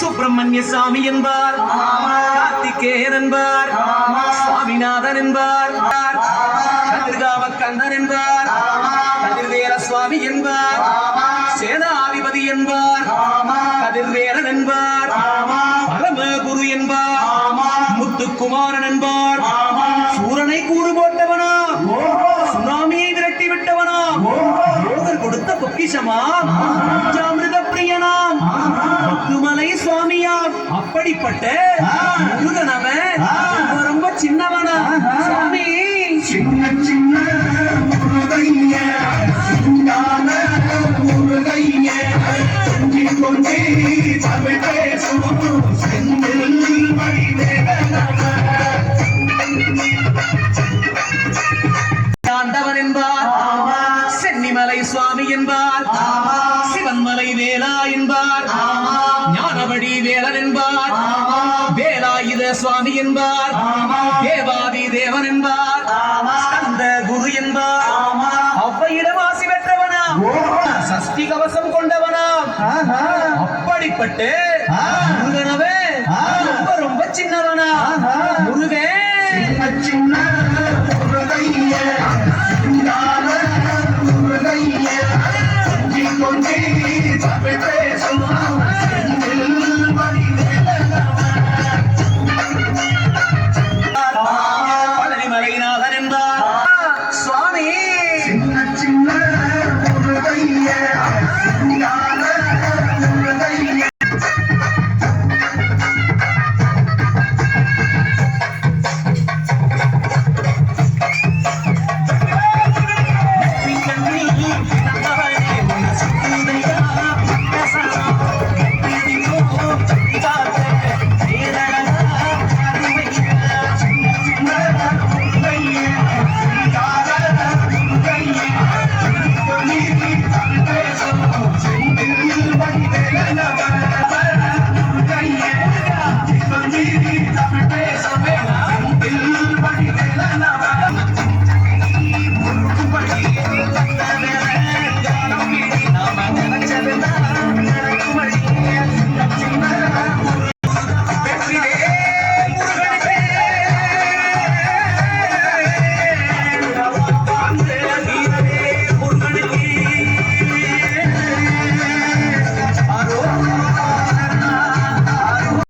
சுப்பிரமணிய சாமி என்பார் கார்த்திகேயன் என்பார் சுவாமிநாதன் என்பார். கதிர்காம கந்தன் என்பார். கதிர்வேல சுவாமி என்பார். சேனாதிபதி என்பார். கதிர்வேலன் என்பார். பரமகுரு என்பார். முத்துக்குமாரன் என்பார். சூரனை கூறு போட்டவனா? சுனாமியை விரட்டி விட்டவனா? யோகர் கொடுத்த பொக்கிஷமா? பஞ்சாமிருத பிரியனாம் பத்துமலை சுவாமியாம் அப்படிப்பட்ட முருகனவன் ஆண்டவன் என்பார். சென்னிமலை சுவாமி என்பார். சிவன்மலை வேலா என்பார். ஞானவடி வேலன் என்பார். வேலாயுத சுவாமி என்பார். தேவாதி தேவன் என்பார். ஸ்கந்த குரு என்பார். அவ்வையிடம் ஆசி பெற்றவனா? சஷ்டி கவசம் கொண்டவனா? அப்படிப்பட்ட முருகனவே